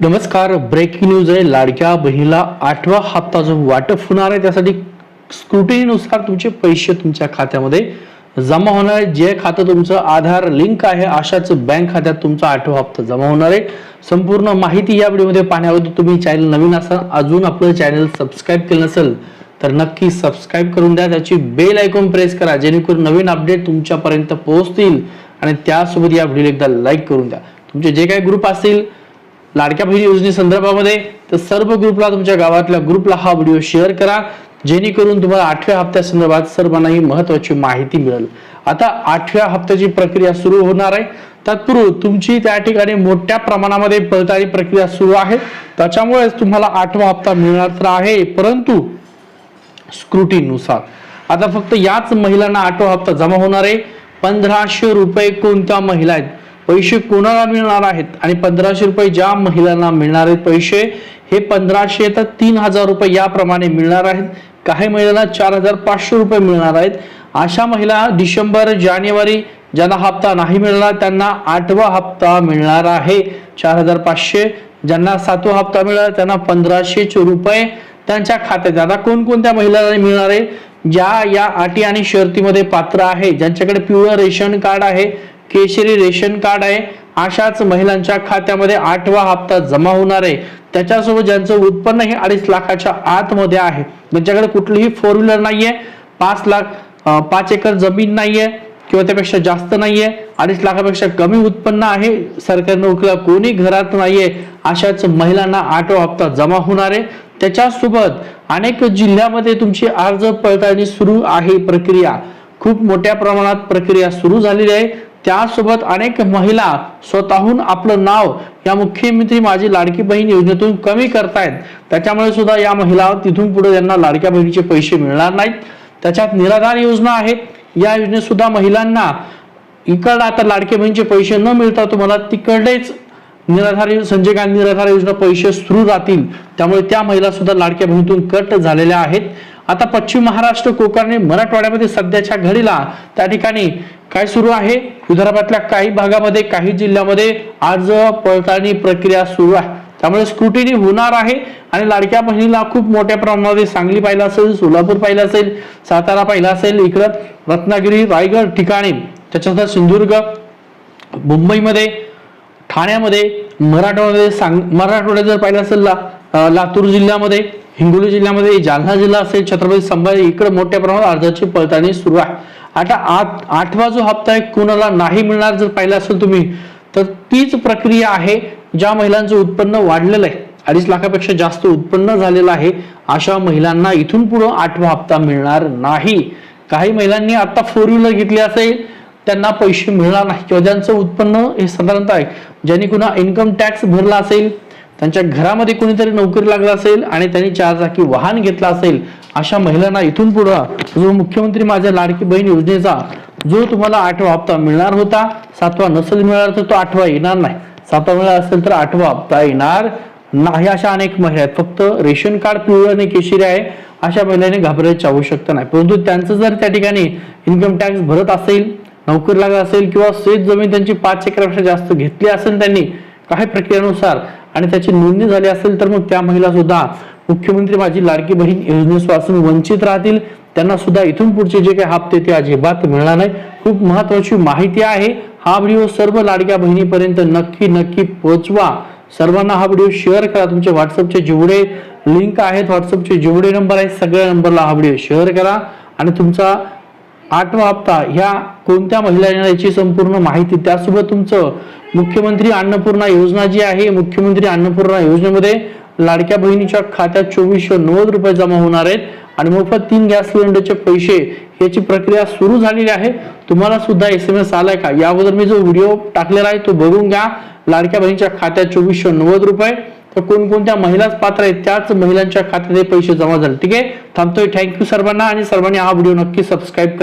नमस्कार breaking news आहे. लाडक्या बहिणीला आठवा हप्ता जो वाटप होणार आहे. त्यासाठी स्क्रुटिनीनुसार तुमचे पैसे तुमच्या खात्यामध्ये जमा होणार आहे. जे खातं तुमचं आधार लिंक आहे अशाच बँक खात्यात तुमचा आठवा हप्ता जमा होणार आहे. संपूर्ण माहिती या व्हिडिओमध्ये पाहण्याबद्दल तुम्ही चॅनल नवीन असाल अजून आपलं चॅनल सबस्क्राईब केलं नसेल तर नक्की सबस्क्राईब करून द्या. त्याची बेल ऐकून प्रेस करा जेणेकरून नवीन अपडेट तुमच्यापर्यंत पोहोचतील. आणि त्यासोबत या व्हिडिओला एकदा लाईक करून द्या. तुमचे जे काही ग्रुप असतील लाडक्या बहिणी योजनेसंदर्भामध्ये तर सर्व ग्रुपला तुमच्या गावातल्या ग्रुपला हा व्हिडिओ शेअर करा. जेणेकरून तुम्हाला आठव्या हप्त्यासंदर्भात सर्वांनाही महत्वाची माहिती मिळेल. आता आठव्या हप्त्याची प्रक्रिया सुरू होणार आहे. तत्पूर्वी तुमची त्या ठिकाणी मोठ्या प्रमाणामध्ये पडताळी प्रक्रिया सुरू आहे. त्याच्यामुळेच तुम्हाला आठवा हप्ता मिळणार तर आहे परंतु स्क्रुटीनुसार. आता फक्त याच महिलांना आठवा हप्ता जमा होणार आहे. पंधराशे रुपये कोणत्या महिला आहेत? पैसे कोणाला मिळणार आहेत? आणि पंधराशे रुपये ज्या महिलांना मिळणार आहेत पैसे हे पंधराशे तर तीन हजार रुपये याप्रमाणे मिळणार आहेत. काही महिलांना चार हजार पाचशे रुपये मिळणार आहेत. अशा महिला डिसेंबर जानेवारी ज्यांना हप्ता नाही मिळणार त्यांना आठवा हप्ता मिळणार आहे. चार हजार पाचशे. ज्यांना सातवा हप्ता मिळणार त्यांना पंधराशे रुपये. त्यांच्या खात्यात आता कोणकोणत्या महिलांना मिळणार आहे? ज्या या अटी आणि शर्तीमध्ये पात्र आहे. ज्यांच्याकडे पिवळं रेशन कार्ड आहे केशरी रेशन कार्ड आहे. अशाच महिलांच्या खात्यामध्ये आठवा हप्ता जमा होणार आहे. त्याच्यासोबत ज्यांचं उत्पन्न हे अडीच लाखाच्या आतमध्ये आहे. ज्यांच्याकडे कुठलीही फोर व्हीलर नाहीये. पाच लाख पाच एकर जमीन नाहीये किंवा त्यापेक्षा जास्त नाहीये. अडीच लाखापेक्षा कमी उत्पन्न आहे. सरकारी नोकरीला कोणी घरात नाहीये. अशाच महिलांना आठवा हप्ता जमा होणार आहे. त्याच्यासोबत अनेक जिल्ह्यामध्ये तुमची अर्ज पडताळणी सुरू आहे प्रक्रिया. खूप मोठ्या प्रमाणात प्रक्रिया सुरू झालेली आहे. त्यासोबत अनेक महिला स्वतःहून आपलं नाव या मुख्यमंत्री माझी लाडकी बहीण योजनेतून कमी करतायत. त्याच्यामुळे सुद्धा या महिला तिथून पुढे त्यांना लाडक्या बहिणीचे पैसे मिळणार नाहीत. त्याच्यात निराधार योजना आहेत. या योजनेत सुद्धा महिलांना इकडं आता लाडके बहिणीचे पैसे न मिळता तुम्हाला तिकडलेच निराधार संजय गांधी निराधार योजना पैसे सुरू राहतील. त्यामुळे त्या महिला सुद्धा लाडक्या बहिणीतून कट झालेल्या आहेत. आता पश्चिम महाराष्ट्र कोकण आणि मराठवाड्यामध्ये सध्याच्या घडीला त्या ठिकाणी काय सुरू आहे? विदर्भातल्या काही भागामध्ये काही जिल्ह्यामध्ये अर्ज पडताळणी प्रक्रिया सुरू आहे. त्यामुळे स्क्रुटिनी होणार आहे आणि लाडक्या बहिणीला खूप मोठ्या प्रमाणामध्ये सांगली पाहिलं असेल सोलापूर पाहिलं असेल सातारा पाहिलं असेल इकडं रत्नागिरी रायगड ठिकाणी त्याच्यानंतर सिंधुदुर्ग मुंबईमध्ये ठाण्यामध्ये मराठवाड्यामध्ये सांग मराठवाड्यात जर पाहिलं असेल ला लातूर जिल्ह्यामध्ये हिंगोली जिल्ह्यामध्ये जालना जिल्हा असेल छत्रपती संभाजी इकडे मोठ्या प्रमाणात अर्जाची पडताळणी सुरू आहे. आता आठ आठवा जो हप्ता आहे कुणाला नाही मिळणार जर पाहिलं असेल तुम्ही तर तीच प्रक्रिया आहे ज्या महिलांचं उत्पन्न वाढलेलं आहे. अडीच लाखापेक्षा जास्त उत्पन्न झालेलं आहे अशा महिलांना इथून पुढे आठवा हप्ता मिळणार नाही. काही महिलांनी आता फोर व्हीलर घेतली असेल त्यांना पैसे मिळणार नाही किंवा ज्यांचं उत्पन्न हे साधारणतः आहे ज्यांनी कुणा इन्कम टॅक्स भरला असेल त्यांच्या घरामध्ये कोणीतरी नोकरी लागला असेल आणि त्यांनी चार चाकी वाहन घेतला असेल अशा महिलांना इथून पुढं जो मुख्यमंत्री माझ्या लाडकी बहीण योजनेचा जो तुम्हाला आठवा हप्ता मिळणार होता सातवा नसेल मिळणार तर तो आठवा येणार नाही. सातवा मिळाला असेल तर आठवा हप्ता येणार नाही. अशा अनेक महिला आहेत. फक्त रेशन कार्ड पिवळं आणि केशरी आहे अशा महिलांनी घाबरायची आवश्यकता नाही. परंतु त्यांचं जर त्या ठिकाणी इन्कम टॅक्स भरत असेल नोकरी लागत असेल किंवा शेत जमीन त्यांची पाच एकरापेक्षा जास्त घेतली असेल त्यांनी काही प्रक्रियेनुसार आणि त्याची नोंदणी झाली असेल तर मग त्या महिला सुद्धा मुख्यमंत्री माझी लाडकी बहीण योजनेपासून वंचित राहतील. त्यांना सुद्धा इथून पुढचे जे काही हप्ते ते अजिबात मिळणार नाही. खूप महत्वाची माहिती आहे. हा व्हिडिओ सर्व लाडक्या बहिणीपर्यंत नक्की नक्की पोहोचवा सर्वांना हा व्हिडिओ शेअर करा. तुमचे व्हॉट्सअपचे जेवढे लिंक आहेत व्हॉट्सअपचे जेवढे नंबर आहेत सगळ्या नंबरला हा व्हिडिओ शेअर करा. आणि तुमचा आठवा हप्ता. ह्या कोणत्या महिलांना याची संपूर्ण माहिती? त्यासोबत तुमचं मुख्यमंत्री अन्नपूर्णा योजना जी आहे मुख्यमंत्री अन्नपूर्णा योजनेमध्ये लाडक्या बहिणीच्या खात्यात चोवीसशे नव्वद रुपये जमा होणार आहेत आणि मोफत तीन गॅस सिलेंडरचे पैसे याची प्रक्रिया सुरू झालेली आहे. तुम्हाला सुद्धा एस एम एस आलाय का? याबद्दल मी जो व्हिडिओ टाकलेला आहे तो बघून घ्या. लाडक्या बहिणीच्या खात्यात चोवीसशे नव्वद रुपये. तर कोणकोणत्या महिलाच पात्र आहेत त्याच महिलांच्या खात्यात हे पैसे जमा झाले. ठीक आहे? थांबतोय. थँक्यू सर्वांना आणि सर्वांनी हा व्हिडिओ नक्की सबस्क्राईब